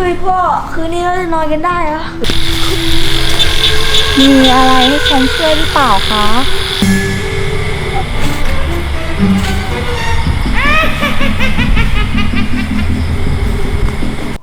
ฮ้ยพ่อ คืนนี้เราจะนอนกันได้เหรอ มีอะไรให้ฉันช่วยหรือเปล่าคะ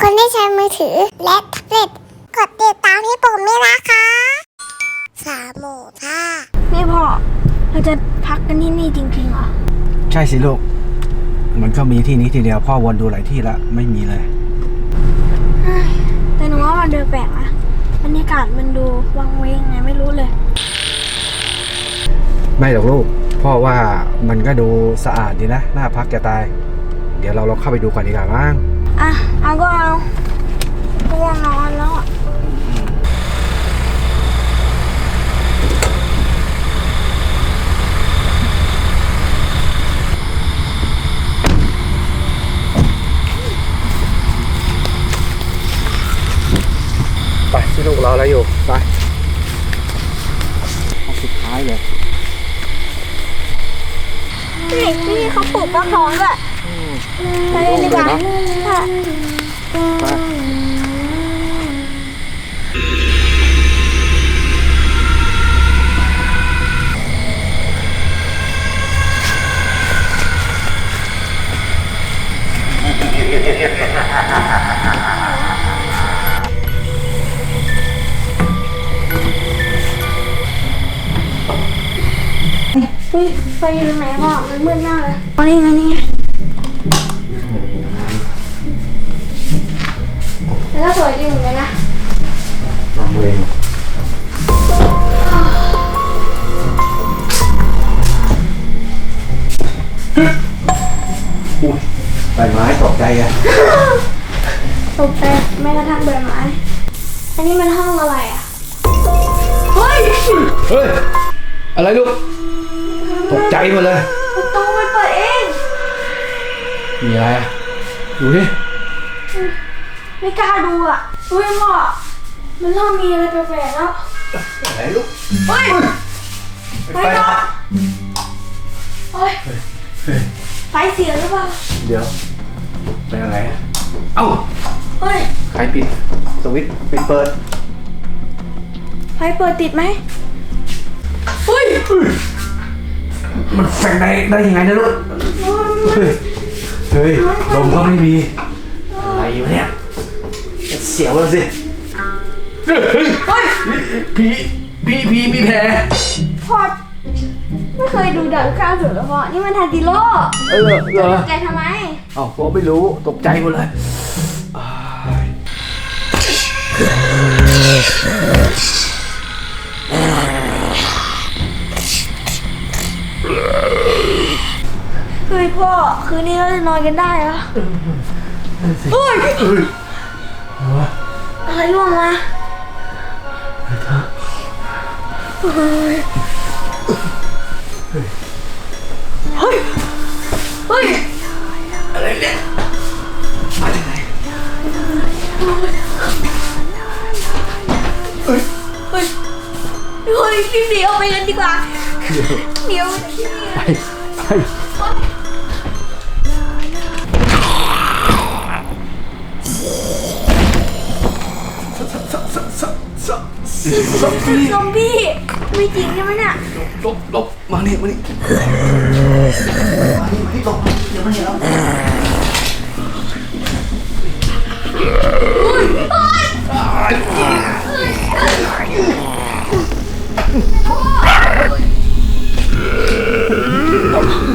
คนที่ใช้มือถือและแท็บเล็ตกดติดตามที่ปุ่มนี้นะคะสามหมูท่านี่พ่อ เราจะพักกันที่นี่จริงๆเหรอ ใช่สิลูก มันก็มีที่นี้ทีเดียวพ่อวนดูหลายที่แล้วไม่มีเลย แต่หนูว่ามันดูแปลกนะบรรยากาศมันดูวังเวงไงไม่รู้เลย ไม่หรอกลูก พ่อว่ามันก็ดูสะอาดดีนะ น่าพักจะตาย เดี๋ยวเราลองเข้าไปดูก่อนดีกว่ามั้งอะเอาก็เอาง่วงนอนแล้วอะ ไปที่ลูกรอแล้วอยู่ ไปห้องสุดท้ายเลย นี่พี่เขาปลูกฟักทองด้วยไปเลยดีกว่าค่ะ เฮ้ยไฟอยู่ตรงไหนพ่อมันมืดมากเลยอ๋อนี่ไงนี่ไงแล้วก็สวยจริงเหมือนกันนะลองเวงอุ้ยใบไม้ตกใจอะตกใจแม้กระทั่งใบไม้อันนี้มันห้องอะไรอะ เฮ้ย เฮ้ย อะไรลูก ตกใจหมดเลยประตูมันเปิดเอง มีอะไรอะดูดิไม่กล้าดูอะเฮ้ยพ่อมันเริ่มมีอะไรแปลกๆแล้วอะไรลูกเฮ้ยไปนะเฮ้ยไฟเสียหรือเปล่าเดี๋ยวเป็นอะไรอะเอ้าเฮ้ยใครปิดสวิตช์ปิดเปิดไฟเปิดติดไหมเฮ้ย มันแฝงได้ได้ยังไงนะลูก เฮ้ย เฮ้ย ลมก็ไม่มี อะไรอยู่เนี่ยเสียวแล้วสิ เฮ้ยเฮ้ยผีผีผีมีแผลพ่อไม่เคยดูดาวข้าวสุดแล้วพ่อ นี่มันทันติโร่เออเหรอแกทำไมเอ้าผมไม่รู้ตกใจหมดเลย เฮ้ยพ่อ คืนนี้เราจะนอนกันได้เหรอเฮ้ยเฮ้ยอะไรร่วงมาเฮ้ย เฮ้ย เฮ้ย อะไรเนี่ยมาจากไหนเฮ้ย เฮ้ยรีบหนีออกไปกันดีกว่าเดี๋ยวที่นี่ไปไป ซอมบี้ไม่จริงใช่ไหมเนี่ยหลบหลบมานี่มานี่มานี่มานี่หลบเดี๋ยวมันเห็นเรา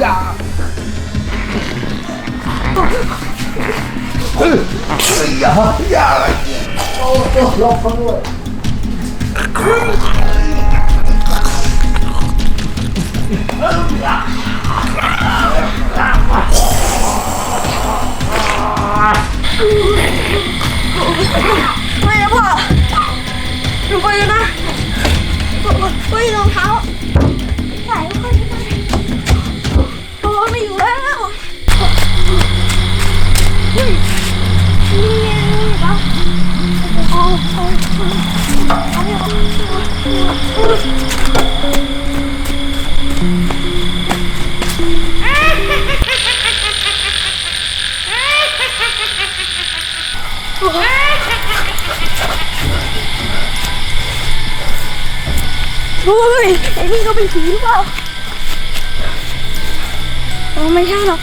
อย่าอย่าโอ้โหลบเขาด้วย เฮ้ยไอ้นี่เขาเป็นผีหรือเปล่า อ๋อไม่ใช่หรอก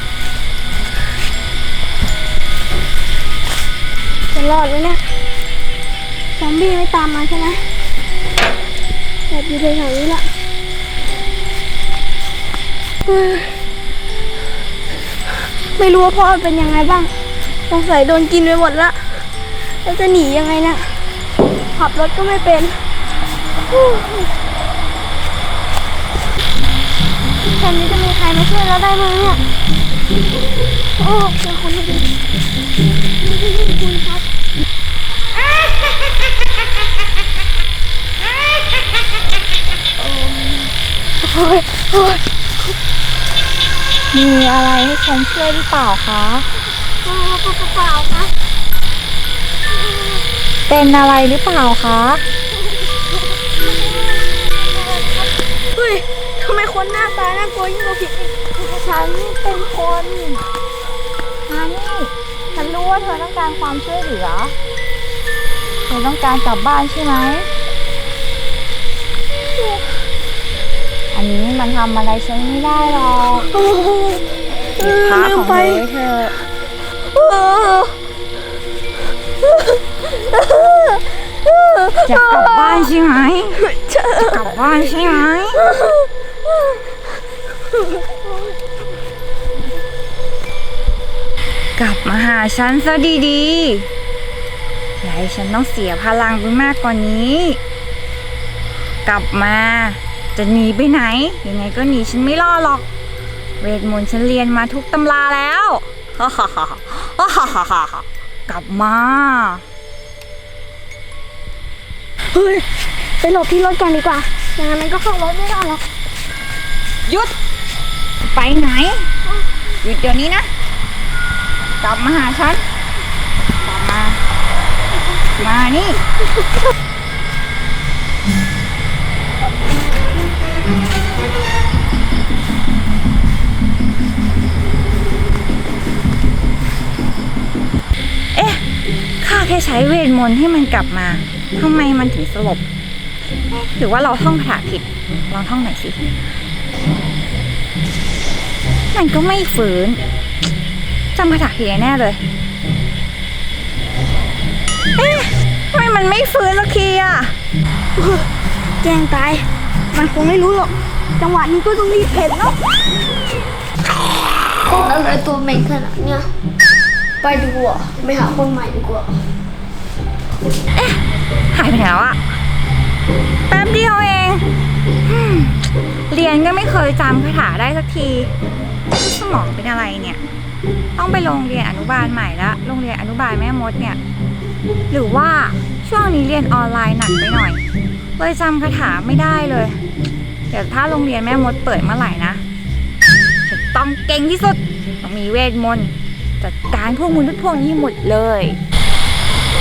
จะรอดไหมเนี่ยซอมบี้ไม่ตามมาใช่ไหมแอบอยู่แถวๆนี้แหละไม่รู้ว่าพ่อเป็นยังไงบ้างสงสัยโดนกินไปหมดละแล้วจะหนียังไงเนี่ยขับรถก็ไม่เป็นแค่นี้จะมีใครมาช่วยเราได้ไหมเนี่ย โอ้เจอคนไม่ดี คุณครับ โอ้ยโอ้ยมีอะไรให้ฉันช่วยหรือเปล่าคะโอ้ยเปล่าครับเป็นอะไรหรือเปล่าคะ เฮ้ยทำไมคนหน้าตาน่ากลัวยิ่งกว่าผีฉันเป็นคนมานี่ รู้ว่าเธอต้องการความช่วยเหลือ เธอต้องการกลับบ้านใช่ไหม อันนี้มันทำอะไรฉันไม่ได้หรอกโอ้โหเออพักลืขมองไปเธอไว้เธอะเออจะกลับบ้านใช่ไหมเจอกลับบ้านใช่ไหม กลับมาหาฉันซะดีๆอย่าให้ฉันต้องเสียพลังไปมากกว่านี้ กลับมาจะหนีไปไหน ยังไงก็หนีฉันไม่รอดหรอก เวทมนต์ฉันเรียนมาทุกตำราแล้วฮ่าฮ่าฮ่าฮ่าฮ่าฮ่ากลับมา เฮ้ย ไปหลบที่รถก่อนดีกว่าอย่างนั้นมันก็เข้ารถไม่ได้หรอก หยุด ไปไหน หยุดเดี๋ยวนี้นะ กลับมาหาฉันกลับมา มานี่ เอ๊ะ ข้าแค่ใช้เวทมนต์ให้มันกลับมาทำไมมันถึงสลบเอ๊ะหรือว่าเราท่องคาถาผิด ลองท่องหน่อยสิ มันก็ไม่ฝืน จำคาถาผิดแน่เลย เอ๊ะทำไมมันไม่ฟื้นสักทีอะ แกล้งตาย มันคงไม่รู้หรอก จังหวะนี้ก็ต้องรีบเพ่นแล้วอะไรตัวเหม็นขนาดเนี้ย ไปดีกว่าไปหาคนใหม่ดีกว่าหายไปไหนแล้วอะแป๊บเดียวเองอืมเรียนก็ไม่เคยจำคาถาได้สักที สมองเป็นอะไรเนี่ย ต้องไปโรงเรียนอนุบาลใหม่ละโรงเรียนอนุบาลแม่มดเนี่ย หรือว่าช่วงนี้เรียนออนไลน์หนักไปหน่อยเลยจำคาถาไม่ได้เลย เดี๋ยวถ้าโรงเรียนแม่มดเปิดเมื่อไหร่นะจะต้องเก่งที่สุดต้องมีเวทมนต์จัดการพวกมนุษย์พวกนี้หมดเลย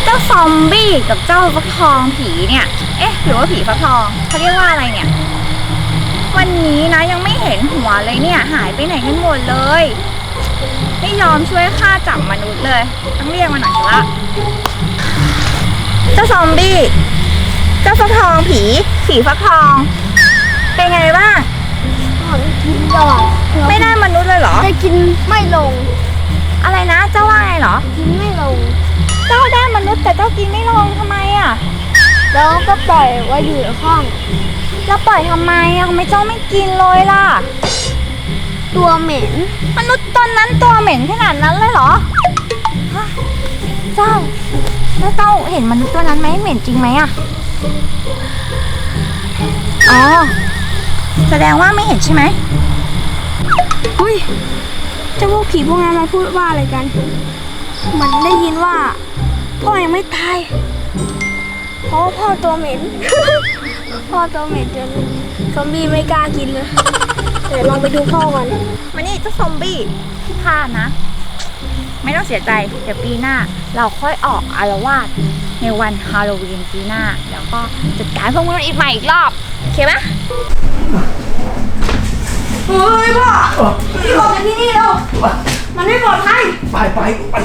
เจ้าซอมบี้กับเจ้าฟักทองผีเนี่ย เอ๊ะหรือว่าผีฟักทองเขาเรียกว่าอะไรเนี่ย วันนี้นะยังไม่เห็นหัวเลยเนี่ย หายไปไหนกันหมดเลย ไม่ยอมช่วยฆ่าจับมนุษย์เลย ต้องเรียกมาหน่อยสิละเจ้าซอมบี้ เจ้าฟักทองผี ผีฟักทอง เป็นไงบ้างกินยอดไม่ได้มนุษย์เลยเหรอได้กินไม่ลง อะไรนะ เจ้าว่าไงเหรอ กินไม่ลง เจ้าได้มนุษย์แต่เจ้ากินไม่ลงทำไมอะ แล้วก็ปล่อยไว้อยู่ในห้อง แล้วปล่อยทำไมอะทำไมเจ้าไม่กินเลยล่ะ ตัวเหม็น มนุษย์ตนนั้นตัวเหม็นขนาดนั้นเลยเหรอฮะเจ้า แล้วเจ้าเห็นมนุษย์ตัวนั้นไหมเหม็นจริงไหมอะอ๋อ แสดงว่าไม่เห็นใช่ไหมอุ้ยเจ้าพวกผีพวกนั้นมันพูดว่าอะไรกันเหมือนได้ยินว่า พ่อยังไม่ตาย เพราะว่าพ่อตัวเหม็น พ่อตัวเหม็นจนซอมบี้ไม่กล้ากินเลย เดี๋ยวลองไปดูพ่อก่อนมานี่เจ้าซอมบี้ข้านะ ไม่ต้องเสียใจ เดี๋ยวปีหน้า เราค่อยออกอารวาสในวันฮาโลวีนปีหน้า แล้วก็จัดการพวกมันอีกใหม่อีกรอบโอเคไหมเฮ้ยพ่อพี่ออกจากที่นี่แล้วมันไม่ปลอดภัยไปไปไป